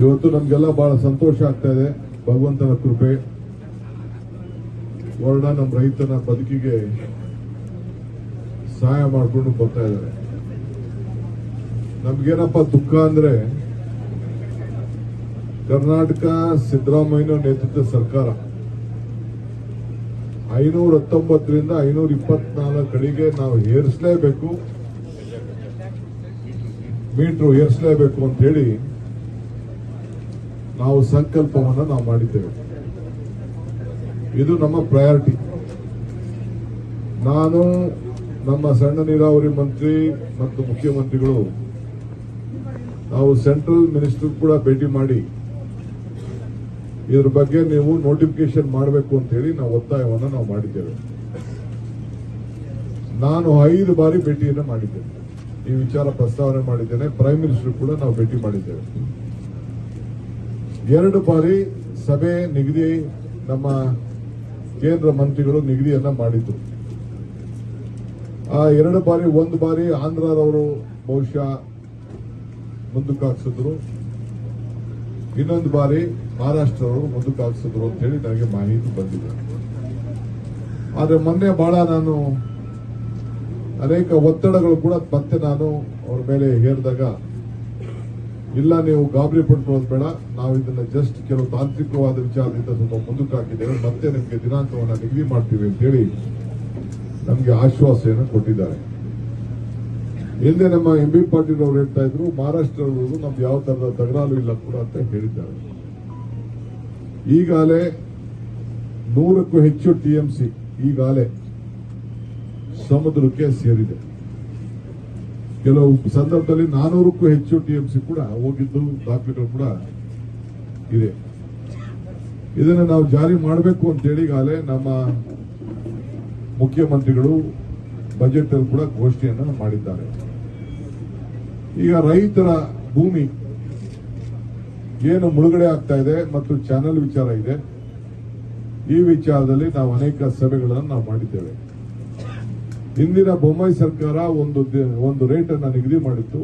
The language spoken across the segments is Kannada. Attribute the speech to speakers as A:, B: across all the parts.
A: ಇವತ್ತು ನಮ್ಗೆಲ್ಲ ಬಹಳ ಸಂತೋಷ ಆಗ್ತಾ ಇದೆ. ಭಗವಂತನ ಕೃಪೆ. ವರ್ಣ ನಮ್ಮ ರೈತನ ಬದುಕಿಗೆ ಸಹಾಯ ಮಾಡಿಕೊಂಡು ಬರ್ತಾ ಇದ್ದಾರೆ. ನಮ್ಗೇನಪ್ಪ ದುಃಖ ಅಂದ್ರೆ ಕರ್ನಾಟಕ ಸಿದ್ದರಾಮಯ್ಯ ನೇತೃತ್ವದ ಸರ್ಕಾರ. ಐನೂರ ಹತ್ತೊಂಬತ್ತರಿಂದ ಐನೂರ ಇಪ್ಪತ್ನಾಲ್ಕು ಕಡೆಗೆ ನಾವು ಏರಿಸಲೇಬೇಕು. ಮೀಟ್ರು ಏರಿಸಲೇಬೇಕು ಅಂತ ಹೇಳಿ ನಾವು ಸಂಕಲ್ಪವನ್ನು ನಾವು ಮಾಡಿದ್ದೇವೆ. ಇದು ನಮ್ಮ ಪ್ರಯಾರಿಟಿ ನಾನು, ನಮ್ಮ ಸಣ್ಣ ನೀರಾವರಿ ಮಂತ್ರಿ ಮತ್ತು ಮುಖ್ಯಮಂತ್ರಿಗಳು, ನಾವು ಸೆಂಟ್ರಲ್ ಮಿನಿಸ್ಟರ್ ಕೂಡ ಭೇಟಿ ಮಾಡಿ, ಇದ್ರ ಬಗ್ಗೆ ನೀವು ನೋಟಿಫಿಕೇಶನ್ ಮಾಡಬೇಕು ಅಂತ ಹೇಳಿ ನಾವು ಒತ್ತಾಯವನ್ನು ನಾವು ಮಾಡಿದ್ದೇವೆ. ನಾನು ಐದು ಬಾರಿ ಭೇಟಿಯನ್ನು ಮಾಡಿದ್ದೇನೆ. ಈ ವಿಚಾರ ಪ್ರಸ್ತಾವನೆ ಮಾಡಿದ್ದೇನೆ. ಪ್ರೈಮ್ ಮಿನಿಸ್ಟರ್ ಕೂಡ ನಾವು ಭೇಟಿ ಮಾಡಿದ್ದೇವೆ. ಎರಡು ಬಾರಿ ಸಭೆ ನಿಗದಿ ನಮ್ಮ ಕೇಂದ್ರ ಮಂತ್ರಿಗಳು ನಿಗದಿಯನ್ನ ಮಾಡಿದ್ರು ಆ ಎರಡು ಬಾರಿ ಒಂದು ಬಾರಿ ಆಂಧ್ರರವರು ಬಹುಶಃ ಮುಂದಕ್ಕೆ ಹಾಕ್ಸಿದ್ರು. ಇನ್ನೊಂದು ಬಾರಿ ಮಹಾರಾಷ್ಟ್ರವರು ಮುಂದಕ್ಕೆ ಹಾಕ್ಸಿದ್ರು ಅಂತ ಹೇಳಿ ನನಗೆ ಮಾಹಿತಿ ಬಂದಿದೆ. ಆದರೆ ಮೊನ್ನೆ ಬಹಳ ನಾನು ಅನೇಕ ಒತ್ತಡಗಳು ಕೂಡ ಮತ್ತೆ ನಾನು ಅವ್ರ ಮೇಲೆ ಹೇರಿದಾಗ ಇಲ್ಲ, ನೀವು ಗಾಬರಿ ಪಡ್ಕೊಳ್ಳೋದು ಬೇಡ. ನಾವು ಇದನ್ನ ಜಸ್ಟ್ ಕೆಲವು ತಾಂತ್ರಿಕವಾದ ವಿಚಾರದಿಂದ ಸ್ವಲ್ಪ ಮುಂದಕ್ಕೆ ಹಾಕಿದ್ದೇವೆ. ಮತ್ತೆ ನಿಮಗೆ ದಿನಾಂಕವನ್ನು ನಿಗದಿ ಮಾಡ್ತೀವಿ ಅಂತ ಹೇಳಿ ನಮಗೆ ಆಶ್ವಾಸೆಯನ್ನು ಕೊಟ್ಟಿದ್ದಾರೆ. ಹಿಂದೆ ನಮ್ಮ ಎಂ ಬಿ ಪಾಟೀಲ್ ಅವರು ಹೇಳ್ತಾ ಇದ್ರು ಮಹಾರಾಷ್ಟ್ರದವರು ನಮ್ದು ಯಾವ ತರದ ತಗರಾಲು ಇಲ್ಲ ಕೂಡ ಅಂತ ಹೇಳಿದ್ದಾರೆ. ಈಗಾಗಲೇ ನೂರಕ್ಕೂ ಹೆಚ್ಚು ಟಿಎಂಸಿ ಈಗಾಗಲೇ ಸಮುದ್ರಕ್ಕೆ ಸೇರಿದೆ. ಕೆಲವು ಸಂದರ್ಭದಲ್ಲಿ ನಾನೂರಕ್ಕೂ ಹೆಚ್ಚು ಟಿಎಂಸಿ ಕೂಡ ಹೋಗಿದ್ದು, ದಾಖಲೆಗಳು ಕೂಡ ಇದೆ. ಇದನ್ನು ನಾವು ಜಾರಿ ಮಾಡಬೇಕು ಅಂತೇಳಿ ಈಗಾಗಲೇ ನಮ್ಮ ಮುಖ್ಯಮಂತ್ರಿಗಳು ಬಜೆಟ್ ಅಲ್ಲಿ ಕೂಡ ಘೋಷಣೆಯನ್ನು ಮಾಡಿದ್ದಾರೆ. ಈಗ ರೈತರ ಭೂಮಿ ಏನು ಮುಳುಗಡೆ ಆಗ್ತಾ ಇದೆ ಮತ್ತು ಚಾನೆಲ್ ವಿಚಾರ ಇದೆ, ಈ ವಿಚಾರದಲ್ಲಿ ನಾವು ಅನೇಕ ಸಭೆಗಳನ್ನು ನಾವು ಮಾಡಿದ್ದೇವೆ. ಹಿಂದಿನ ಬೊಮ್ಮಾಯಿ ಸರ್ಕಾರ ಒಂದು ಒಂದು ರೇಟ್ ಅನ್ನ ನಿಗದಿ ಮಾಡಿತ್ತು.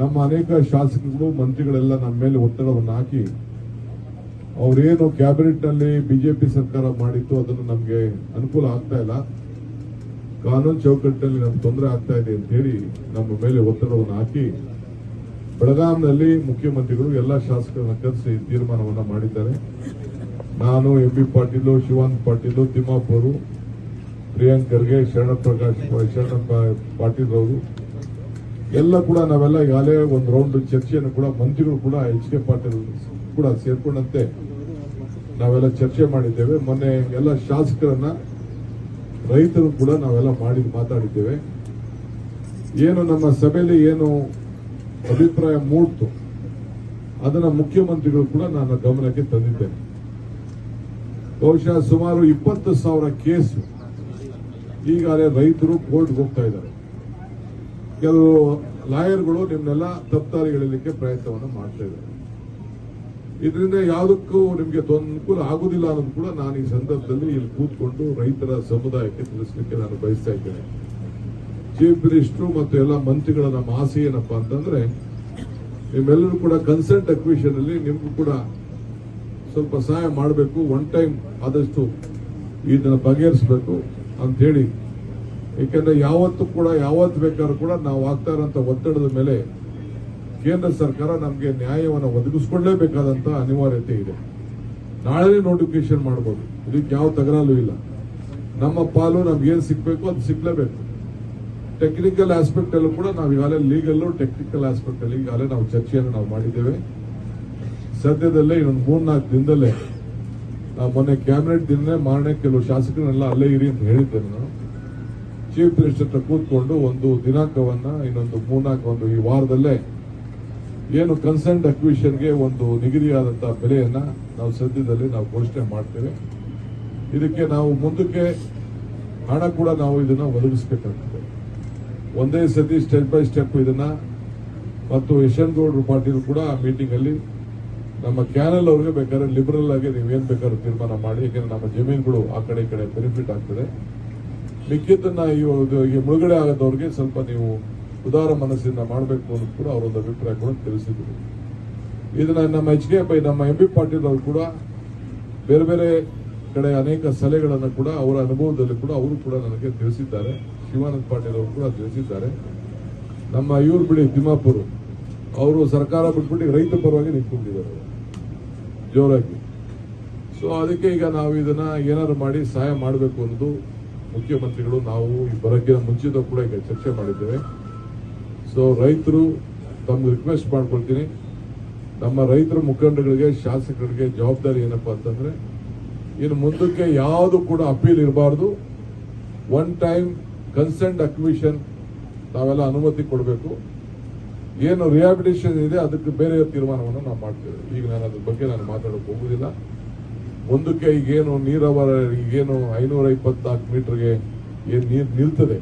A: ನಮ್ಮ ಅನೇಕ ಶಾಸಕರು ಮಂತ್ರಿಗಳೆಲ್ಲ ನಮ್ಮ ಮೇಲೆ ಒತ್ತಡವನ್ನು ಹಾಕಿ ಅವರೇನು ಕ್ಯಾಬಿನೆಟ್ನಲ್ಲಿ ಬಿಜೆಪಿ ಸರ್ಕಾರ ಮಾಡಿತ್ತು, ಅದನ್ನು ನಮಗೆ ಅನುಕೂಲ ಆಗ್ತಾ ಇಲ್ಲ. ಕಾನೂನು ಚೌಕಟ್ಟಿನಲ್ಲಿ ನಮ್ಗೆ ತೊಂದರೆ ಆಗ್ತಾ ಇದೆ ಅಂತ ಹೇಳಿ ನಮ್ಮ ಮೇಲೆ ಒತ್ತಡವನ್ನು ಹಾಕಿ ಬೆಳಗಾಂನಲ್ಲಿ ಮುಖ್ಯಮಂತ್ರಿಗಳು ಎಲ್ಲ ಶಾಸಕರನ್ನು ಕರೆಸಿ ತೀರ್ಮಾನವನ್ನು ಮಾಡಿದ್ದಾರೆ. ನಾನು ಎಂ ಬಿ ಪಾಟೀಲು, ಶಿವಾನಂದ ಪಾಟೀಲು, ತಿಮ್ಮಾಪುರು ಪ್ರಿಯಾಂಕ್ ಖರ್ಗೆ, ಶರಣ ಪ್ರಕಾಶ್, ಶರಣ ಪಾಟೀಲ್ ಅವರು ಎಲ್ಲ ಕೂಡ ನಾವೆಲ್ಲ ಈಗಾಗಲೇ ಒಂದು ರೌಂಡ್ ಚರ್ಚೆಯನ್ನು ಕೂಡ ಮಂತ್ರಿಗಳು ಕೂಡ, ಎಚ್ ಕೆ ಪಾಟೀಲ್ ಕೂಡ ಸೇರ್ಕೊಂಡಂತೆ ನಾವೆಲ್ಲ ಚರ್ಚೆ ಮಾಡಿದ್ದೇವೆ. ಮೊನ್ನೆ ಎಲ್ಲ ಶಾಸಕರನ್ನ, ರೈತರು ಕೂಡ ನಾವೆಲ್ಲ ಮಾಡಿ ಮಾತಾಡಿದ್ದೇವೆ. ಏನು ನಮ್ಮ ಸಭೆಯಲ್ಲಿ ಏನು ಅಭಿಪ್ರಾಯ ಮೂಡ್ತು, ಅದನ್ನ ಮುಖ್ಯಮಂತ್ರಿಗಳು ಕೂಡ ನನ್ನ ಗಮನಕ್ಕೆ ತಂದಿದ್ದೇನೆ. ಬಹುಶಃ ಸುಮಾರು ಇಪ್ಪತ್ತು ಸಾವಿರ ಕೇಸು ಈಗಾಗಲೇ ರೈತರು ಕೋರ್ಟ್ಗೆ ಹೋಗ್ತಾ ಇದ್ದಾರೆ. ಕೆಲವು ಲಾಯರ್ಗಳು ನಿಮ್ಮನ್ನೆಲ್ಲ ತಪ್ಪಾರಿ ಹೇಳಲಿಕ್ಕೆ ಪ್ರಯತ್ನವನ್ನು ಮಾಡ್ತಾ ಇದ್ದಾರೆ. ಇದರಿಂದ ಯಾವುದಕ್ಕೂ ನಿಮಗೆ ಅನುಕೂಲ ಆಗುದಿಲ್ಲ ಅನ್ನೋದು ಕೂಡ ನಾನು ಈ ಸಂದರ್ಭದಲ್ಲಿ ಇಲ್ಲಿ ಕೂತ್ಕೊಂಡು ರೈತರ ಸಮುದಾಯಕ್ಕೆ ತಿಳಿಸಲಿಕ್ಕೆ ನಾನು ಬಯಸ್ತಾ ಇದ್ದೇನೆ. ಚೀಫ್ ಮಿನಿಸ್ಟರ್ ಮತ್ತು ಎಲ್ಲ ಮಂತ್ರಿಗಳ ನಮ್ಮ ಆಸೆ ಏನಪ್ಪ ಅಂತಂದ್ರೆ, ನಿಮ್ಮೆಲ್ಲರೂ ಕೂಡ ಕನ್ಸೆಂಟ್ ಅಕ್ವಿಷನ್ ಅಲ್ಲಿ ನಿಮ್ಗೂ ಕೂಡ ಸ್ವಲ್ಪ ಸಹಾಯ ಮಾಡಬೇಕು, ಒನ್ ಟೈಮ್ ಆದಷ್ಟು ಇದನ್ನು ಬಗೆಹರಿಸಬೇಕು. ಅಂತ ಹೇಳಿ ಯಾವತ್ತು ಕೂಡ, ಯಾವತ್ತು ಬೇಕಾದ್ರೂ ಕೂಡ ನಾವು ಆಗ್ತಾ ಇರೋಂಥ ಒತ್ತಡದ ಮೇಲೆ ಕೇಂದ್ರ ಸರ್ಕಾರ ನಮಗೆ ನ್ಯಾಯವನ್ನು ಒದಗಿಸ್ಕೊಳ್ಳೇಬೇಕಾದಂತ ಅನಿವಾರ್ಯತೆ ಇದೆ. ನಾಳೆ ನೋಟಿಫಿಕೇಶನ್ ಮಾಡಬಹುದು ಇದಕ್ಕೆ ಯಾವ ತಗರಾಲು ಇಲ್ಲ. ನಮ್ಮ ಪಾಲು ನಮ್ಗೆ ಏನು ಸಿಗಬೇಕು ಅದು ಸಿಗ್ಲೇಬೇಕು. ಟೆಕ್ನಿಕಲ್ ಆಸ್ಪೆಕ್ಟ್ ಅಲ್ಲೂ ಕೂಡ ನಾವು ಈಗಾಗಲೇ ಲೀಗಲ್ ಟೆಕ್ನಿಕಲ್ ಆಸ್ಪೆಕ್ಟ್ ಅಲ್ಲಿ ಈಗಾಗಲೇ ನಾವು ಚರ್ಚೆಯನ್ನು ನಾವು ಮಾಡಿದ್ದೇವೆ. ಸದ್ಯದಲ್ಲೇ ಇನ್ನೊಂದು ಮೂರ್ನಾಲ್ಕು ದಿನದಲ್ಲೇ ಮೊನ್ನೆ ಕ್ಯಾಬಿನೆಟ್ ದಿನನೇ ಮಾರನೇ ಕೆಲವು ಶಾಸಕರನ್ನೆಲ್ಲ ಅಲ್ಲೇ ಇರಿ ಅಂತ ಹೇಳಿದ್ದೇನೆ ನಾನು. ಚೀಫ್ ಮಿನಿಸ್ಟರ್ ಹತ್ರ ಕೂತ್ಕೊಂಡು ಒಂದು ದಿನಾಂಕವನ್ನ, ಇನ್ನೊಂದು ಮೂರ್ನಾಲ್ಕು ಒಂದು ಈ ವಾರದಲ್ಲೇ ಏನು ಕನ್ಸರ್ನ್ ಅಕ್ವಿಷನ್ಗೆ ಒಂದು ನಿಗದಿಯಾದಂತಹ ಬೆಲೆಯನ್ನ ನಾವು ಸದ್ಯದಲ್ಲಿ ನಾವು ಘೋಷಣೆ ಮಾಡ್ತೇವೆ. ಇದಕ್ಕೆ ನಾವು ಮುಂದಕ್ಕೆ ಹಣ ಕೂಡ ನಾವು ಇದನ್ನ ಒದಗಿಸಬೇಕಾಗ್ತದೆ. ಒಂದೇ ಸತಿ ಸ್ಟೆಪ್ ಬೈ ಸ್ಟೆಪ್ ಇದನ್ನ ಮತ್ತು ಯಶವಂತ ಗೌಡರು ಪಾಟೀಲ್ ಕೂಡ ಮೀಟಿಂಗ್ ಅಲ್ಲಿ ನಮ್ಮ ಕ್ಯಾನಲ್ ಅವ್ರಿಗೆ ಬೇಕಾದ್ರೆ ಲಿಬರಲ್ ಆಗಿ ನೀವೇನ್ ಬೇಕಾದ್ರೂ ತೀರ್ಮಾನ ಮಾಡಿ, ಯಾಕಂದ್ರೆ ನಮ್ಮ ಜಮೀನುಗಳು ಆ ಕಡೆ ಈ ಕಡೆ ಬೆನಿಫಿಟ್ ಆಗ್ತದೆ. ಮಿಕ್ಕಿದ್ದನ್ನ ಈ ಮುಳುಗಡೆ ಆಗದವ್ರಿಗೆ ಸ್ವಲ್ಪ ನೀವು ಉದಾರ ಮನಸ್ಸಿಂದ ಮಾಡಬೇಕು ಅನ್ನೋದು ಕೂಡ ಅವರೊಂದು ಅಭಿಪ್ರಾಯ ಕೂಡ ತಿಳಿಸಿದ್ರು. ಇದನ್ನ ನಮ್ಮ ಎಚ್ ಕೆ ಪೈ ನಮ್ಮ ಎಂ ಪಿ ಪಾಟೀಲ್ ಅವರು ಕೂಡ ಬೇರೆ ಬೇರೆ ಕಡೆ ಅನೇಕ ಸಲಹೆಗಳನ್ನು ಕೂಡ ಅವರ ಅನುಭವದಲ್ಲಿ ಕೂಡ ಅವರು ಕೂಡ ನನಗೆ ತಿಳಿಸಿದ್ದಾರೆ. ಶಿವಾನಂದ ಪಾಟೀಲ್ ಅವರು ಕೂಡ ತಿಳಿಸಿದ್ದಾರೆ. ನಮ್ಮ ಇವ್ರು ಬಿಡಿ ತಿಮ್ಮಾಪುರ್, ಅವರು ಸರ್ಕಾರ ಬಿಟ್ಬಿಟ್ಟು ರೈತ ಪರವಾಗಿ ನಿಂತ್ಕೊಂಡಿದ್ದಾರೆ. ಜೋರಾಗಿ. ಸೊ ಅದಕ್ಕೆ ಈಗ ನಾವು ಇದನ್ನ ಏನಾದ್ರು ಮಾಡಿ ಸಹಾಯ ಮಾಡಬೇಕು ಅನ್ನೋದು ಮುಖ್ಯಮಂತ್ರಿಗಳು, ನಾವು ಈ ಬರೋಕ್ಕಿಂತ ಮುಂಚಿತ ಕೂಡ ಈಗ ಚರ್ಚೆ ಮಾಡಿದ್ದೇವೆ. ಸೊ ರೈತರು ತಮ್ಗೆ ರಿಕ್ವೆಸ್ಟ್ ಮಾಡ್ಕೊಳ್ತೀನಿ. ನಮ್ಮ ರೈತರ ಮುಖಂಡಗಳಿಗೆ, ಶಾಸಕರಿಗೆ ಜವಾಬ್ದಾರಿ ಏನಪ್ಪ ಅಂತಂದ್ರೆ, ಇನ್ನು ಮುಂದಕ್ಕೆ ಯಾವುದು ಕೂಡ ಅಪೀಲ್ ಇರಬಾರ್ದು. ಒನ್ ಟೈಮ್ ಕನ್ಸೆಂಟ್ ಅಕ್ವಿಷನ್ ನಾವೆಲ್ಲ ಅನುಮತಿ ಕೊಡಬೇಕು. ಏನು ರಿಹಾಬಿಲಿಟೇಷನ್ ಇದೆ, ಅದಕ್ಕೆ ಬೇರೆ ತೀರ್ಮಾನವನ್ನು ನಾವು ಮಾಡ್ತೇವೆ. ಈಗ ನಾನು ಅದ್ರ ಬಗ್ಗೆ ನಾನು ಮಾತಾಡೋಕೆ ಹೋಗುದಿಲ್ಲ ಒಂದಕ್ಕೆ ಈಗೇನು ನೀರಾವರ, ಈಗೇನು ಐನೂರ ಇಪ್ಪತ್ನಾಲ್ಕು ಮೀಟರ್ಗೆ ಏನು ನೀರು ನಿಲ್ತದೆ,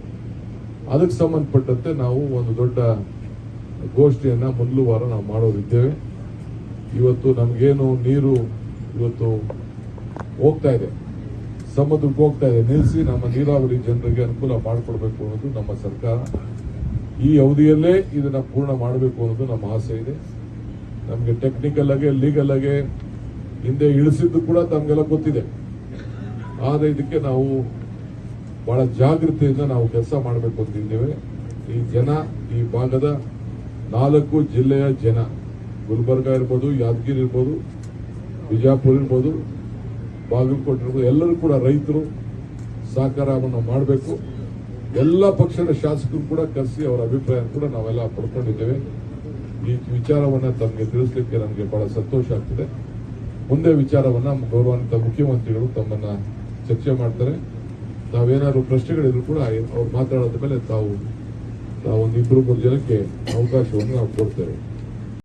A: ಅದಕ್ಕೆ ಸಂಬಂಧಪಟ್ಟಂತೆ ನಾವು ಒಂದು ದೊಡ್ಡ ಗೋಷ್ಠಿಯನ್ನು ಮೊದಲು ವಾರ ನಾವು ಮಾಡೋದಿದ್ದೇವೆ. ಇವತ್ತು ನಮಗೇನು ನೀರು ಇವತ್ತು ಹೋಗ್ತಾ ಇದೆ, ಸಮುದ್ರಕ್ಕೆ ಹೋಗ್ತಾ ಇದೆ. ನಿಲ್ಲಿಸಿ ನಮ್ಮ ನೀರಾವರಿ ಜನರಿಗೆ ಅನುಕೂಲ ಮಾಡಿಕೊಡ್ಬೇಕು ಅನ್ನೋದು ನಮ್ಮ ಸರ್ಕಾರ. ಈ ಅವಧಿಯಲ್ಲೇ ಇದನ್ನ ಪೂರ್ಣ ಮಾಡಬೇಕು ಅನ್ನೋದು ನಮ್ಮ ಆಸೆ ಇದೆ. ನಮಗೆ ಟೆಕ್ನಿಕಲ್ ಆಗಿ ಲೀಗಲ್ ಆಗಿ ಹಿಂದೆ ಇಳಿಸಿದ್ದು ಕೂಡ ತಮಗೆಲ್ಲ ಗೊತ್ತಿದೆ. ಆದರೆ ಇದಕ್ಕೆ ನಾವು ಬಹಳ ಜಾಗೃತಿಯಿಂದ ನಾವು ಕೆಲಸ ಮಾಡಬೇಕು ಅಂತಿದ್ದೇವೆ ಈ ಜನ, ಈ ಭಾಗದ ನಾಲ್ಕು ಜಿಲ್ಲೆಯ ಜನ, ಗುಲ್ಬರ್ಗ ಇರ್ಬೋದು, ಯಾದಗಿರಿ ಇರ್ಬೋದು, ಬಿಜಾಪುರ್ ಇರ್ಬೋದು, ಬಾಗಲಕೋಟೆ ಇರ್ಬೋದು, ಎಲ್ಲರೂ ಕೂಡ ರೈತರು ಸಹಕಾರವನ್ನು ಮಾಡಬೇಕು. ಎಲ್ಲ ಪಕ್ಷದ ಶಾಸಕರು ಕೂಡ ಕರೆಸಿ ಅವರ ಅಭಿಪ್ರಾಯ ಕೂಡ ನಾವೆಲ್ಲ ಪಡ್ಕೊಂಡಿದ್ದೇವೆ. ಈ ವಿಚಾರವನ್ನ ತಮಗೆ ತಿಳಿಸ್ಲಿಕ್ಕೆ ನನಗೆ ಬಹಳ ಸಂತೋಷ ಆಗ್ತಿದೆ. ಮುಂದೆ ವಿಚಾರವನ್ನ ಗೌರವಾನ್ವಿತ ಮುಖ್ಯಮಂತ್ರಿಗಳು ತಮ್ಮನ್ನ ಚರ್ಚೆ ಮಾಡ್ತಾರೆ. ತಾವೇನಾದ್ರು ಪ್ರಶ್ನೆಗಳಿದ್ರು ಕೂಡ ಅವ್ರು ಮಾತಾಡೋದ ಮೇಲೆ ತಾವು, ತಾವೊಂದು ಇಬ್ಬರು ಮೂರು ಜನಕ್ಕೆ ಅವಕಾಶವನ್ನು ನಾವು ಕೊಡ್ತೇವೆ.